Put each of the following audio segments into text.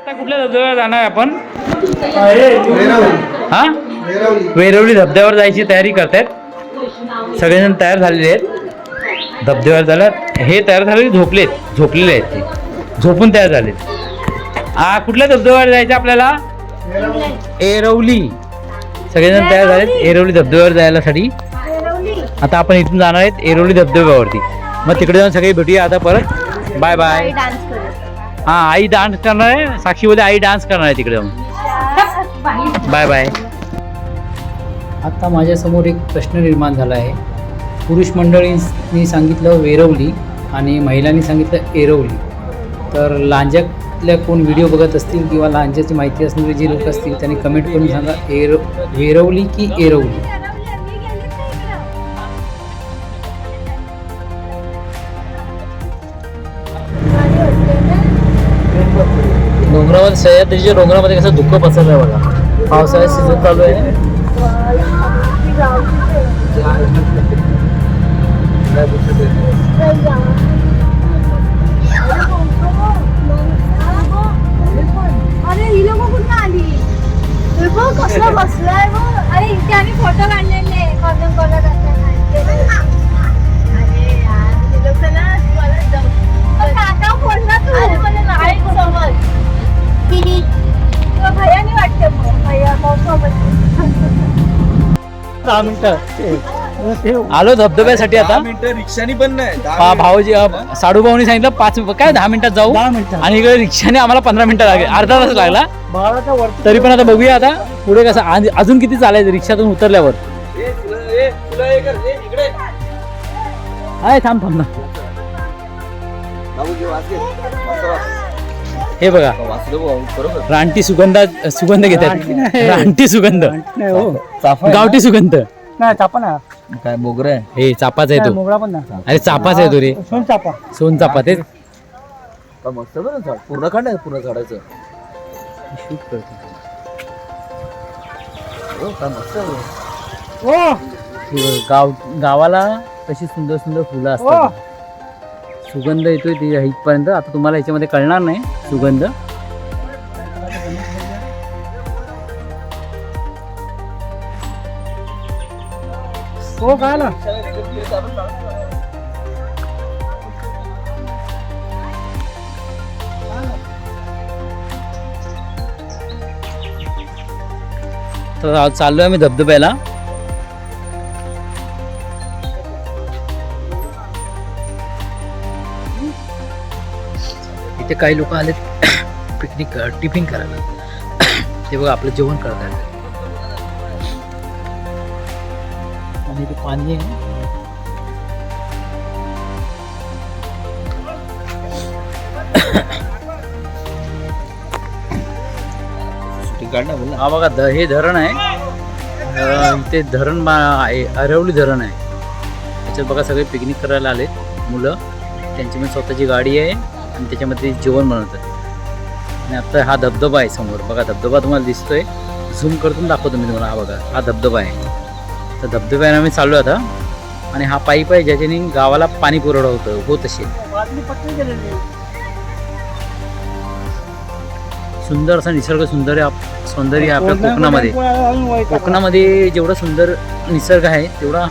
आता कुठल्या धबधब्यावर जाणार आपण? हा? वेरवली धबधब्यावर जायची तयारी करतायत. सगळेजण तयार झालेले आहेत. धबधब्यावर झाल्यात हे तयार झाले झोपलेत झोपलेले आहेत ते. झोपून तयार झालेत. हा कुठल्या धबधब्यावर जायचं आपल्याला? एरवली. सगळेजण तयार झालेत एरवली धबधब्यावर जायलासाठी. आता आपण इथून जाणार आहेत एरवली धबधब्यावरती. मग तिकडे जाऊन सगळे भेटूया आता परत. बाय बाय हा आई डान्स करणार आहे. साक्षी बोलते आई डान्स करणार आहे तिकडे. जाऊन बाय बाय आता माझ्यासमोर एक प्रश्न निर्माण झाला आहे. पुरुष मंडळींनी सांगितलं वेरवली आणि महिलांनी सांगितलं एरवली. तर लांजातल्या कोण व्हिडिओ बघत असतील किंवा लांजाची माहिती असणारे जे लोक असतील त्यांनी कमेंट करून सांगा एर वेरवली की एरवली? डोंगरावर सह्याद्रीच्या डोंगरामध्ये कसं धुकं पसरलं आहे बघा. पावसाळ्यात सीझन चालू आहे अरे ही लोक कुठं आली? हे बघ बसलाय अरे इथे आम्ही फ़ोटो काढलेले कॉर्नर कॉर्नर अरे दहा मिनिटं. आलो धबधब्यासाठी आता. मिनिटं रिक्षानी पण नाही भाऊजी अ, साडू भाऊनी सांगितलं पाच काय दहा मिनिटात जाऊ? आणि इकडे रिक्षाने आम्हाला पंधरा मिनिटं लागले. अर्धा तास लागला. तरी पण आता बघूया आता पुढे कसं आणि अजून किती चालायचं रिक्षातून उतरल्यावर. आहे थांब थांब ना. हे बघा. रानटी सुगंधा सुगंध घेतात. रानटी सुगंध. गावठी सुगंध. नाही चापा ना काय मोगर? आहे हे चापाचा आहे तो. मोगळा पण ना अरे चापाचा आहे तो रे. सोन चापा सोन चापा तेच. का मस्त बरं झाड. पूर्ण काढ पूर्ण झाडाचं. हो, मस्त. ओ हे. बघ, गाव गावाला कशी सुंदर सुंदर फुलं असतात. सुगंध येतोय ती इथपर्यंत. आता तुम्हाला याच्यामध्ये कळणार नाही सुगंध. हो काय ना तर आज आहे मी धबधब्याला. इथे काही लोक आलेत पिकनिक टिफिन करायला. ते बघा आपलं जेवण करतात आणि इथे पाणी आहे. हा बघा हे धरण आहे. इथे धरण आहे अरवली धरण आहे. त्याच्यात बघा सगळे पिकनिक करायला आलेत मुलं. त्यांच्यामध्ये स्वतःची गाडी आहे. आणि त्याच्यामध्ये जेवण बनवतात. आणि आता हा धबधबा आहे समोर. बघा धबधबा तुम्हाला दिसतोय. झूम करतून दाखवतो मी तुम्हाला. हा बघा हा धबधबा आहे. तर धबधब्याने आम्ही चाललो आता. आणि हा पाईप आहे ज्याच्याने गावाला पाणी पुरवठा होतं होत असेल सुंदर असा निसर्ग सुंदर सौंदर्य आहे आपल्या कोकणामध्ये कोकणामध्ये जेवढं सुंदर निसर्ग आहे तेवढा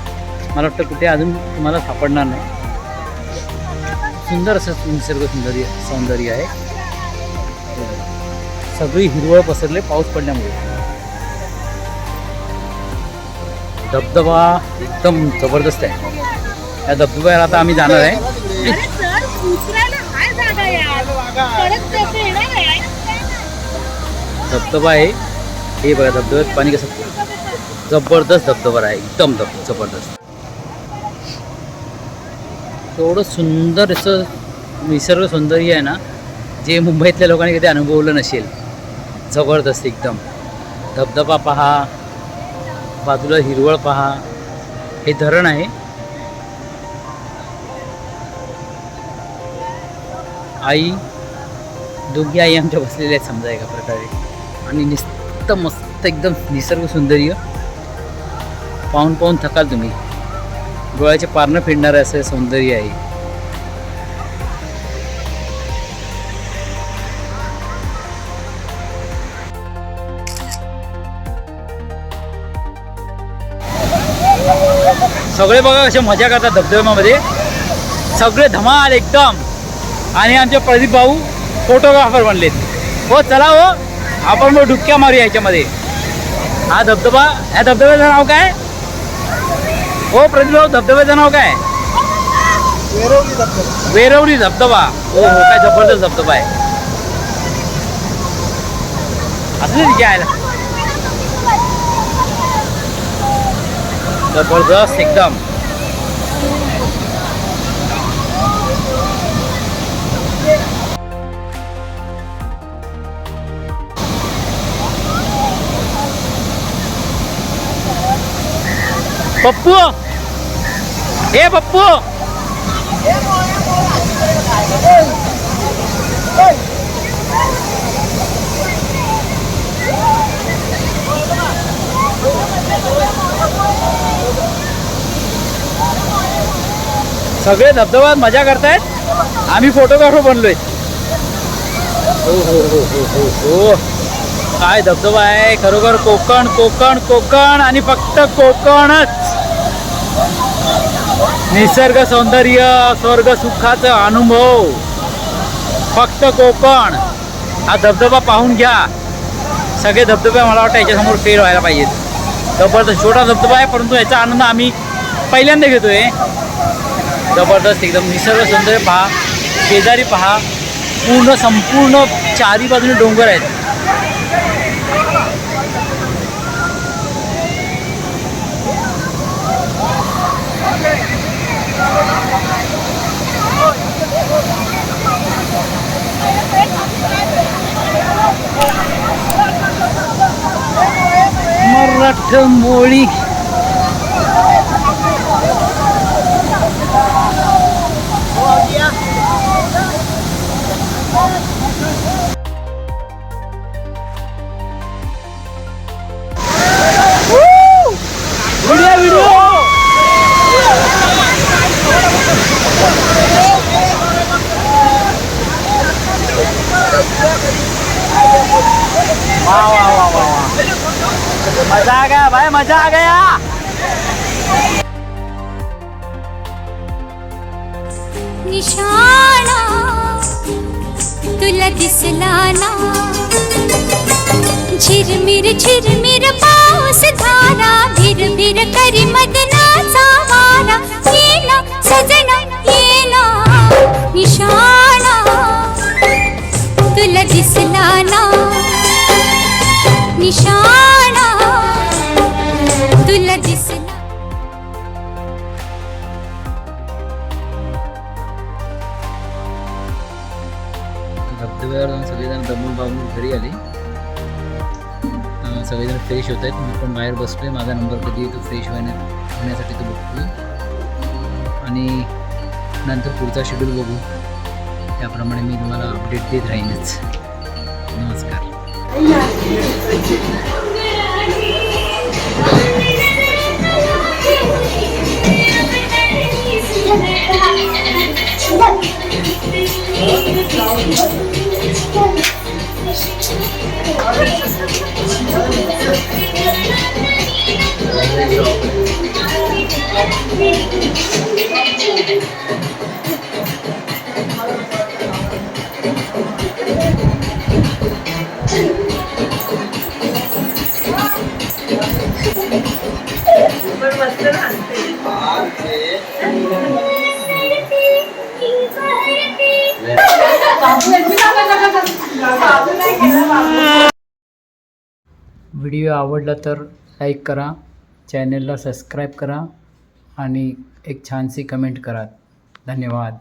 मला वाटतं कुठे अजून तुम्हाला सापडणार नाही. सुंदर असं निसर्ग सौंदर्य सौंदर्य आहे. सगळी हिरवळ पसरले पाऊस पडल्यामुळे. धबधबा एकदम जबरदस्त आहे. या धबधब्याला आता आम्ही जाणार आहे. धबधबा आहे. हे बघा धबधब्यात पाणी कसं जबरदस्त धबधबा आहे. एकदम धब जबरदस्त. एवढं सुंदर असं निसर्ग सौंदर्य आहे ना जे मुंबईतल्या लोकांनी कधी अनुभवलं नसेल. जबरदस्त एकदम. धबधबा पहा बाजूला हिरवळ पहा हे धरण आहे. आई दोघी आई आमच्या बसलेल्या आहेत समजा एका प्रकारे. आणि निस्त मस्त एकदम निसर्ग सौंदर्य. पाहून पाहून थकाल तुम्ही. डोळ्याचे पारणं फिरणार असं सौंदर्य आहे. सगळे बघा कसे मजा करतात धबधब्यामध्ये. सगळे धमाल एकदम. आणि आमचे प्रदीप भाऊ फोटोग्राफर बनलेत. हो चला हो. आपण मग डुबक्या मारूया याच्यामध्ये हा धबधबा या धबधब्याचं नाव काय? हो प्रदीप भाऊ धबधब्याचं नाव काय? वेरवली धबधबा. हो हो काय जबरदस्त धबधबा आहे. असले घ्यायला. जबरदस्त एकदम. पप्पू! ए पप्पू! सगळे धबधब्यात मजा करतायत? आम्ही फोटोग्राफर बनलोय. हो हो हो हो हो हो. काय धबधबा आहे? खरोखर कोकण कोकण कोकण आणि फक्त कोकणच. निसर्ग सौंदर्य स्वर्ग सुखाचा अनुभव. फक्त कोकण. हा धबधबा पाहून घ्या. सगळे धबधबे मला वाटतं याच्यासमोर फेल व्हायला पाहिजेत. जबरदस्त छोटा धबधबा आहे परंतु याचा आनंद आम्ही पहिल्यांदा घेतोय. जबरदस्त एकदम निसर्ग सौंदर्य पहा. शेजारी पहा. पूर्ण संपूर्ण चारी बाजूने डोंगर आहेत. मराठमोळी व्हिडिओ मजा आ गया। निशाणा तुला दिसला ना झिरमिर झिरमिर पाऊस धारा भिरभिर करी मदनाचा वारा ये सजना ये ना निशाणा तुला दिसला सगळेजण फ्रेश होत आहेत. मी पण बाहेर बसतो आहे माझा नंबर कधी येतो फ्रेश होण्यात होण्यासाठी तो बघतो आणि नंतर पुढचा शेड्यूल बघू. त्याप्रमाणे मी तुम्हाला अपडेट देत राहीनच. नमस्कार. व्हिडिओ आवडला तर लाईक करा चॅनलला सबस्क्राईब करा. आणि एक छानशी कमेंट करा धन्यवाद.